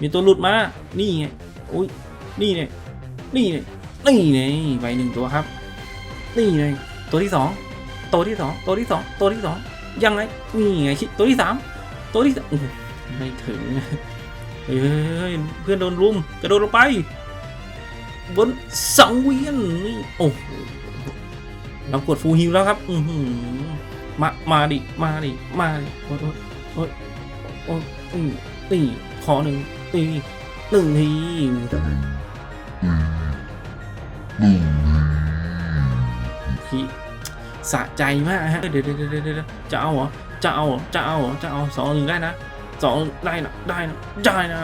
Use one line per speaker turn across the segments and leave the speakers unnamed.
มีตัวหลุดมา นี่ไงอุ้ยนี่ไงนี่ไงนี่ไงใบหนึ่งตัวครับ นี่ไงตัวที่สองตัวที่สองตัวที่สองตัวที่สองยังไงนี่ไงคิตัวที่สามตัวที่สามไม่ถึงเฮ้ยเพื่อนโดนรุมกระโดดลงไป บนสังเวียนนี่โอ้โหเรากดฟูลฮิลแล้วครับ อืมา มาดิ มาดิ มาดิโอ้ยโอ้ยโอ้ยโอ้ยอืมนี่ขอหนึ่ง นี่หนึ่งทีพี่สะใจมากฮะเดี๋ยวเดี๋ยวเดี๋ยวจะเอาเหรอจะเอาเหรอจะเอาเหรอจะเอาสองหนึ่งได้นะสองได้นะได้นะได้นะ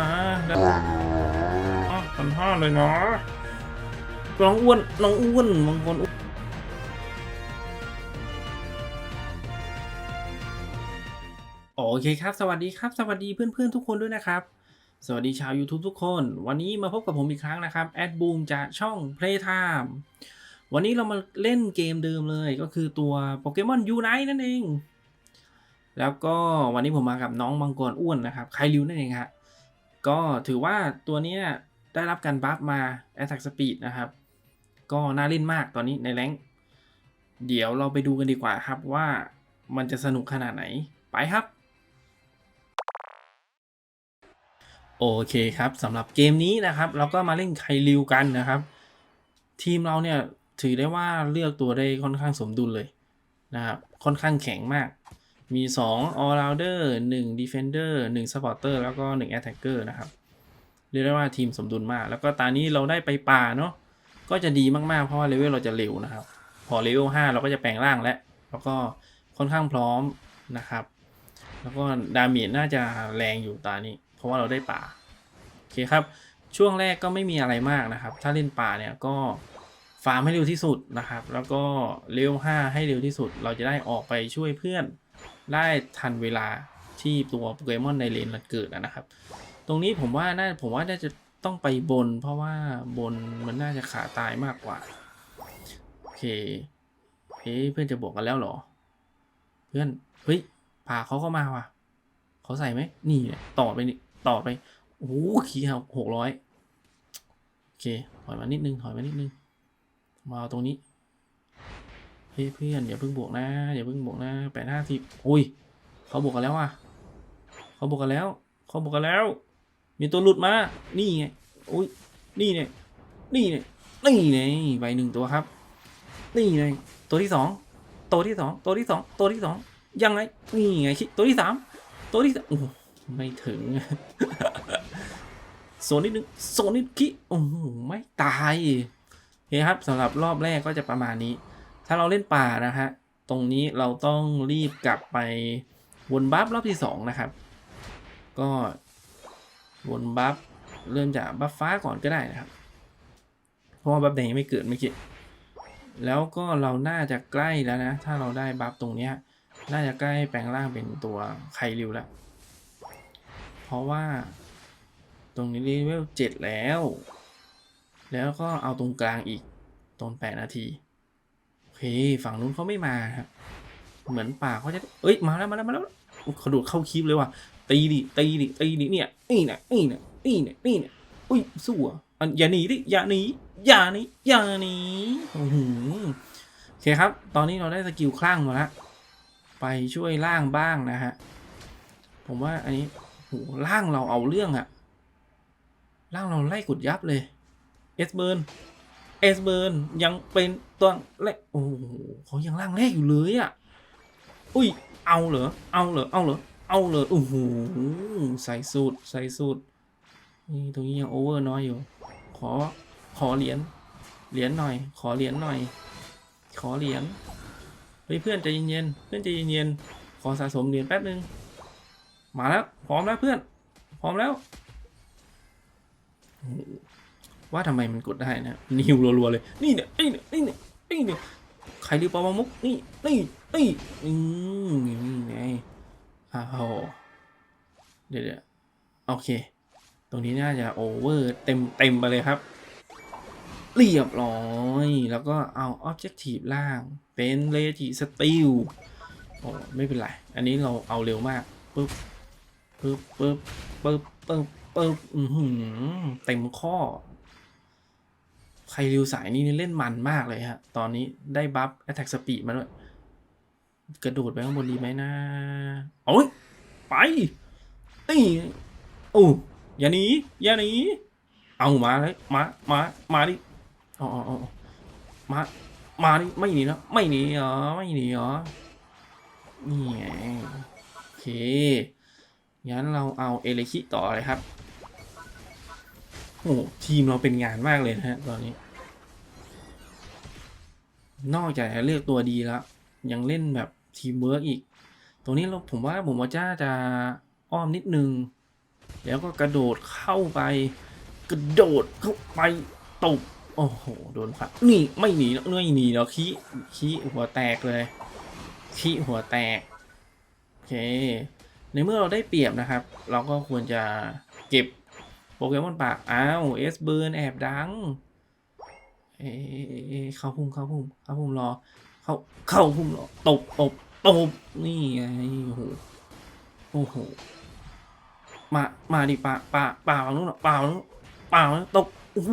พันห้าเลยเนาะน้องอ้วนน้องอ้วนบางคนอ้วนโอเคครับ สวัสดีครับ สวัสดีเพื่อนๆทุกคนด้วยนะครับ สวัสดีชาว YouTube ทุกคน วันนี้มาพบกับผมอีกครั้งนะครับแอดบูมจากช่อง Playtime วันนี้เรามาเล่นเกมเดิมเลยก็คือตัวโปเกมอนยูไนนั่นเอง แล้วก็วันนี้ผมมากับน้องมังกรอ้วนนะครับไคลิวนั่นเองฮะก็ถือว่าตัวนี้ได้รับการบัฟมา Attack Speed นะครับ ก็น่าเล่นมากตอนนี้ในแรงเดี๋ยวเราไปดูกันดีกว่าครับว่ามันจะสนุกขนาดไหนไปครับ โอเคครับสำหรับเกมนี้นะครับ เราก็มาเล่นไคลิวกันนะครับ ทีมเราเนี่ยถือได้ว่าเลือกตัวได้ค่อนข้างสมดุลเลยนะครับ ค่อนข้างแข็งมาก มี 2 all rounder 1 defender 1 supporter แล้วก็ 1 attacker นะครับ เรียกได้ว่าทีมสมดุลมาก แล้วก็ตอนนี้เราได้ไปป่าเนาะก็จะดีมากๆ เพราะว่าเลเวลเราจะเร็วนะครับ พอเลเวล5เราก็จะแปลงร่างแล้ว แล้วก็ค่อนข้างพร้อมนะครับ แล้วก็ดาเมจน่าจะแรงอยู่ตอนนี้ ราะว่าเราได้ป่าโอเคครับ ช่วงแรกก็ไม่มีอะไรมากนะครับ ถ้าเล่นป่าเนี่ยก็ฟาร์มให้เร็วที่สุดนะครับ แล้วก็เลเวล5ให้เร็วที่สุด เราจะได้ออกไปช่วยเพื่อนได้ทันเวลาที่ตัวโปเกมอนในเลนมันเกิดนะครับ ตรงนี้ผมว่าน่าผมว่าน่าจะต้องไปบน เพราะว่าบนมันน่าจะขาตายมากกว่า โอเคเฮ้เพื่อนจะบอกกันแล้วเหรอ เพื่อน เฮ้ยป่าเขาก็มาว่ะเขาใส่ไหมนี่เนี่ยต่อไปนี่ ต่อไปโอ้โหขี่หกร้อยโอเค ถอยมานิดนึง ถอยมานิดนึง มาตรงนี้เฮ้ยเพื่อนอย่าเพิ่งบวกนะอย่าเพิ่งบวกนะแปดห้าสิบอุ้ยเขาบวกกันแล้วอะเขาบวกกันแล้วเขาบวกกันแล้ว มีตัวหลุดมา นี่ไงอุ้ยนี่เนี่ยนี่เนี่ยนี่ไงใบหนึ่งตัวครับ นี่ไงตัวที่สองตัวที่สองตัวที่สองตัวที่สองยังไงนี่ไงคิตัวที่สามตัวที่สามโอ้ ไม่ถึงโซนนิดนึงโซนนิดคิโอ้โหไม่ตายโอเครับสำหรับรอบแรกก็จะประมาณนี้ ถ้าเราเล่นป่านะฮะตรงนี้เราต้องรีบกลับไปวนบัฟรอบที่สองนะครับ ก็วนบัฟเริ่มจากบัฟฟ้าก่อนก็ได้นะครับ เพราะว่าบัฟแดงยังไม่เกิดไม่คิดแล้วก็เราน่าจะใกล้แล้วนะ ถ้าเราได้บัฟตรงเนี้ยน่าจะใกล้แปลงร่างเป็นตัวไคริวแล้ว เพราะว่า ตรงนี้เลเวลเจ็ดแล้ว แล้วก็เอาตรงกลางอีกตรงแปดนาที โอเค ฝั่งนู้นเขาไม่มาครับ เหมือนป่าเขาจะ เอ้ย มาแล้วมาแล้วมาแล้วอุ๊ยเขาโดดเข้าคลิปเลยว่ะ ตีดิ ตีดิ ตีดิ เนี่ย นี่เนี่ยนี่เนี่ยนี่เนี่ยนี่เนี่ยอุ้ยสู้อะอันอย่าหนีดิ อย่าหนี อย่าหนี อย่าหนีโอ้โหโอเคครับ ตอนนี้เราได้สกิลคลั่งมาแล้ว ไปช่วยล่างบ้างนะฮะ ผมว่าอันนี้ ล่างเราเอาเรื่องอะล่างเราไล่กดยับเลยเอสเบิร์นเอสเบิร์นยังเป็นตัวแรกโอ้โหเขายังล่างแรกอยู่เลยอะอุ้ยเอาเหรอเอาเหรอเอาเหรอเอาเลยโอ้โหใส่สูตรใส่สูตรนี่ตรงนี้ยังโอเวอร์น้อยอยู่ ขอขอเหรียญเหรียญหน่อย ขอเหรียญหน่อย ขอเหรียญเฮ้ยเพื่อนใจเย็นๆเพื่อนใจเย็นๆขอสะสมเหรียญแป๊บนึง มาแล้ว พร้อมแล้วเพื่อน พร้อมแล้วโอ้โหว่าทำไมมันกดได้นะนิวรัวๆเลย นี่เนี่ยนี่เนี่ยนี่เนี่ยนี่เนี่ยใครรีบปอมมุกนี่นี่นี่อืมนี่ไงอ้าวเดี๋ยวเดี๋ยวโอเค ตรงนี้น่าจะโอเวอร์เต็มเต็มไปเลยครับ เรียบร้อย แล้วก็เอา Objective ล่างเป็นเลจิสติลโอ้ไม่เป็นไร อันนี้เราเอาเร็วมากปึ๊บ ปึ๊บปึ๊บปึ๊บปึ๊บเอออือหือเต็มข้อ ใครริวสายนี่เล่นมันมากเลยฮะ ตอนนี้ได้บัฟ attack speed มาด้วย กระโดดไปข้างบนดีไหมนะโอ้ย ไปนี่โอ้อย่าหนีอย่าหนีเอามาเลยมา มา มาดิอ๋ออ๋ออ๋อมา มาดิไม่หนีนะไม่หนีเหรอไม่หนีเหรอนี่ไงโอเค งั้นเราเอาเอเลคิต่อเลยครับ โอ้ทีมเราเป็นงานมากเลยนะฮะตอนนี้ นอกจากเลือกตัวดีแล้ว ยังเล่นแบบทีมเวิร์กอีก ตรงนี้เราผมว่าผมว่าจ้าจะอ้อมนิดนึง แล้วก็กระโดดเข้าไป กระโดดเข้าไปตบโอ้โห โดนครับนี่ไม่หนีแล้วไม่หนีแล้วขี้ขี้หัวแตกเลยขี้หัวแตก โอเค ในเมื่อเราได้เปรียบนะครับ เราก็ควรจะเก็บโปเกมอนป่าอ้าวเอสเบิร์นแอบดังเอเอเข้าพุ่มเข้าพุ่มเข้าพุ่มรอ เข้าเข้าพุ่มรอตบตบตบนี่ไงโอ้โหโอ้โหมามาดิป่าป่าป่าฝั่งนู้นน่ะป่าฝั่งนู้นป่าฝั่งนู้นตบโอ้โห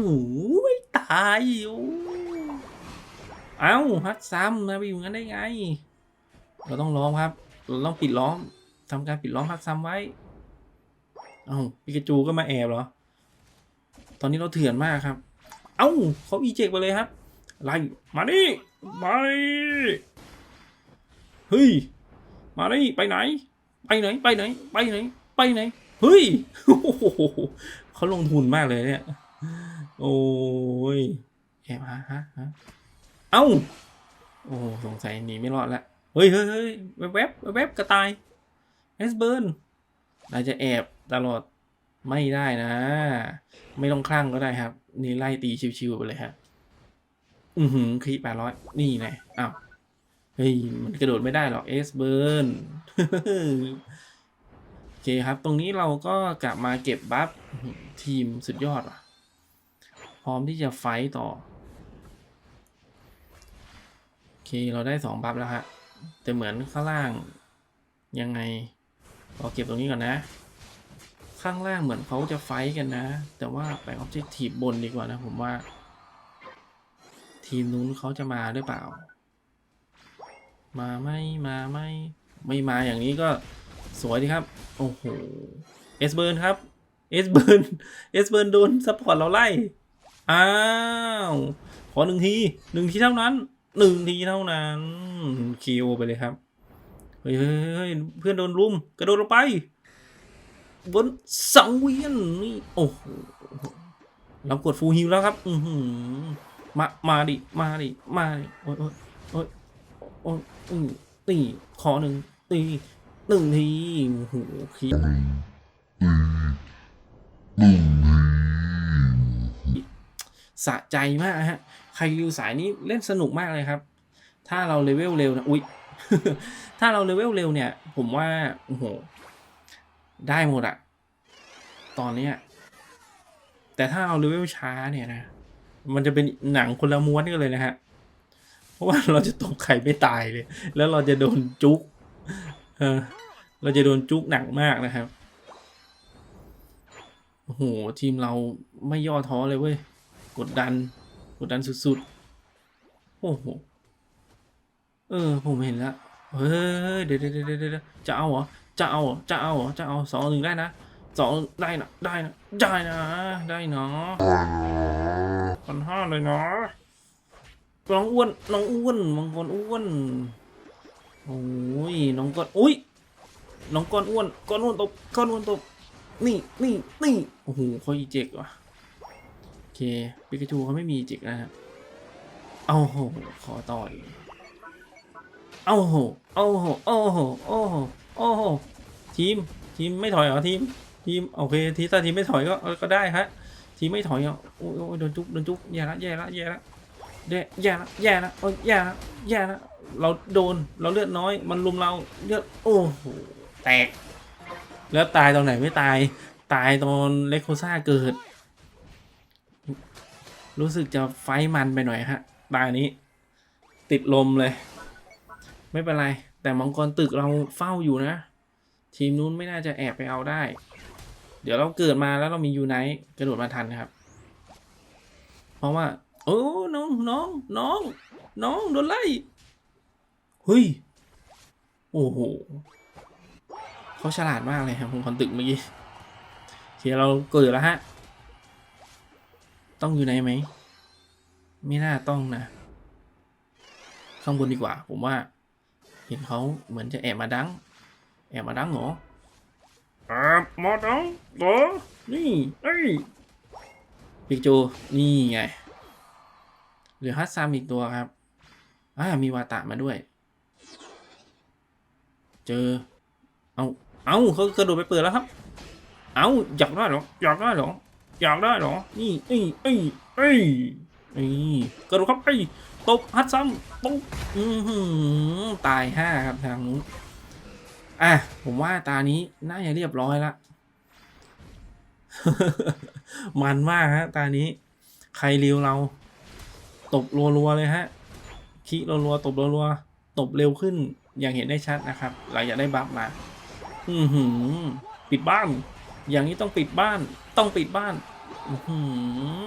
ตายโอ้เอ้าฮัดซ้ำนะไปอยู่งั้นได้ไง เราต้องล้อมครับ เราต้องปิดล้อม ทำการปิดล้อมฮัดซ้ำไว้ เอ้าปิกาจูก็มาแอบเหรอ ตอนนี้เราเถื่อนมากครับ เอ้าเขาอีเจกไปเลยครับไล่มาดิมาดิเฮ้ย มาดิไปไหน ไปไหน ไปไหน ไปไหน ไปไหน เฮ้ยเขาลงทุนมากเลยเนี่ย โอ้ยแอบฮะฮะฮะเอ้า โอ้สงสัยหนีไม่รอดละ เฮ้ยเฮ้ยเฮ้ยแวบแวบแวบแวบกระต่าย เอสเบิร์นนาจะแอบตลอดไม่ได้นะ ไม่ต้องคลั่งก็ได้ครับ นี่ไล่ตีชิวๆไปเลยครับอือหือคีแปดร้อยนี่ไงอ้าวเฮ้ยมันกระโดดไม่ได้หรอกเอสเบิร์นโอเคครับ ตรงนี้เราก็กลับมาเก็บบัฟทีมสุดยอดว่ะ พร้อมที่จะไฟต์ต่อ โอเคเราได้สองบัฟแล้วฮะแต่เหมือนข้างล่างยังไง เราเก็บตรงนี้ก่อนนะ ข้างล่างเหมือนเขาจะไฟท์กันนะ แต่ว่าไปออบเจกตีบนดีกว่านะผมว่า ทีมนู้นเขาจะมาหรือเปล่า มาไม่มาไม่ไม่มาอย่างนี้ก็สวยดีครับ โอ้โหเอสเบิร์นครับเอสเบิร์นเอสเบิร์นโดนซัพพอร์ตเราไล่อ้าวขอหนึ่งทีหนึ่งทีเท่านั้นหนึ่งทีเท่านั้นคิวไปเลยครับ เฮ้ยเฮ้ยเพื่อนโดนรุมกระโดดลงไป บนสังเวียนนี่โอ้โหเรากดฟูลฮิลแล้วครับ อืมามาดิ มาดิ มาดิโอ้ยโอ้ยโอ้ยโอ้ยอืตีขอหนึ่งตีหนึ่งทีโอ้โหคิดสะใจมากฮะ ใครดูสายนี้เล่นสนุกมากเลยครับ ถ้าเราเลเวลเร็วนะ อุ๊ย ถ้าเราเลเวลเร็วเนี่ย ผมว่า โอ้โห ได้หมดอะตอนเนี้ยแต่ถ้าเอาเลเวลช้าเนี่ยนะ มันจะเป็นหนังคนละม้วนกันเลยนะฮะ เพราะว่าเราจะตกไข่ไม่ตายเลย แล้วเราจะโดนจุกเออเราจะโดนจุกหนักมากนะครับโอ้โหทีมเราไม่ย่อท้อเลยเว้ย กดดัน กดดันสุดๆ โอ้โห เออ ผมเห็นแล้วเฮ้ยเดี๋ยวเดี๋ยวเดี๋ยวเดี๋ยวจะเอาเหรอจะเอาเหรอจะเอาเหรอจะเอาสองหนึ่งได้นะสองได้นะได้นะได้นะได้นะพันห้าเลยนะน้องอ้วนน้องอ้วนมังกรอ้วนโอ้ยน้องก้อนอุ้ยน้องก้อนอ้วนก้อนอ้วนตบก้อนอ้วนตบนี่นี่นี่โอ้โหเขาอีเจกว่ะโอเคปิกาจูเขาไม่มีอีเจกนะฮะเอาโหขอต่อย เอาโหเอาโหโอ้โหโอ้โหโอ้โหทีมทีมไม่ถอยเหรอทีมทีมโอเคทีถ้าทีมไม่ถอยก็ก็ได้ฮะทีมไม่ถอยอะโอ้ยโอ้ยโดนจุกโดนจุกแย่ละแย่ละแย่ละแย่แย่ละแย่ละโอ้ยแย่ละแย่ละเราโดนเราเลือดน้อยมันลุมเราเลือดโอ้โหแตก แล้วตายตอนไหนไม่ตายตายตอนเลโคซ่าเกิด รู้สึกจะไฟมันไปหน่อยฮะตายนี้ ติดลมเลย ไม่เป็นไร แต่มังกรตึกเราเฝ้าอยู่นะ ทีมนู้นไม่น่าจะแอบไปเอาได้ เดี๋ยวเราเกิดมาแล้วเรามียูไนท์กระโดดมาทันครับ เพราะว่า โอ้น้องน้องน้อง น้องโดนไล่เฮ้ยโอ้โหเขาฉลาดมากเลยครับคุณคอนตึกเมื่อกี้โอเคเราเกิดแล้วฮะ ต้องอยู่ไหนไหม ไม่น่าต้องนะ ข้างบนดีกว่า ผมว่า เห็นเขาเหมือนจะแอบมาดัง แอบมาดังเหรอแอบมาดังเหรอนี่เอ้ยปิกโจนี่ไงเหลือฮัตซามอีกตัวครับอ่ามีวาตะมาด้วย เจอ เอาเอาเขากระโดดไปเปิดแล้วครับ เอาอยากได้เหรออยากได้เหรออยากได้เหรอนี่เอ้ยเอ้ยเอ้ยนี่กระโดดครับไอ้ย ตบฮัตซัมตบอือหือตายห้าครับทางนู้นอะผมว่าตานี้น่าจะเรียบร้อยละมันมากฮะตานี้ ใครเร็วเรา ตบรัวๆเลยฮะคิรัวๆตบรัวๆตบเร็วขึ้นอย่างเห็นได้ชัดนะครับหลังจากได้บัฟมาอือหือ ปิดบ้าน อย่างนี้ต้องปิดบ้าน ต้องปิดบ้าน อือหื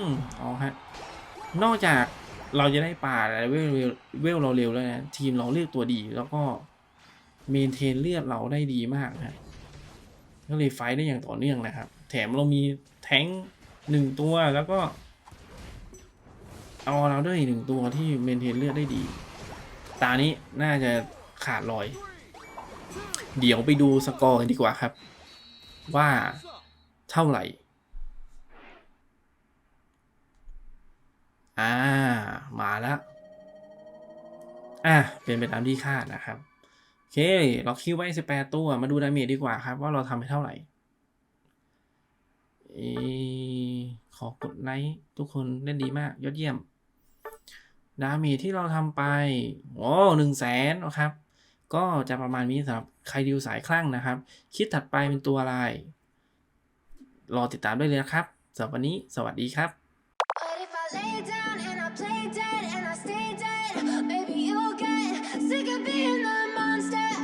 อเอฮะ นอกจาก เราจะได้ป่าและเวลเวลเวลเราเร็วแล้วนะทีมเราเลือกตัวดีแล้วก็เมนเทนเลือดเราได้ดีมากนะก็เลยไฟได้อย่างต่อเนื่องนะครับ แถมเรามีแท้งหนึ่งตัวแล้วก็เอาเราด้วยหนึ่งตัวที่เมนเทนเลือดได้ดี ตานี้น่าจะขาดลอย เดี๋ยวไปดูสกอร์กันดีกว่าครับ ว่าเท่าไหร่ อ่า มาแล้ว อะ เป็นไปตามที่คาดนะครับ โอเคเราคิวไว้18ตัว มาดูดาเมจดีกว่าครับ ว่าเราทำไปเท่าไหร่เอขอกดไลค์ทุกคนเล่นดีมาก ยอดเยี่ยม ดาเมจที่เราทำไป โอ้หนึ่งแสนนะครับ ก็จะประมาณนี้สำหรับใครดิวสายคลั่งนะครับคลิปถัดไปเป็นตัวอะไร รอติดตามได้เลยนะครับสำหรับวันนี้ สวัสดีครับ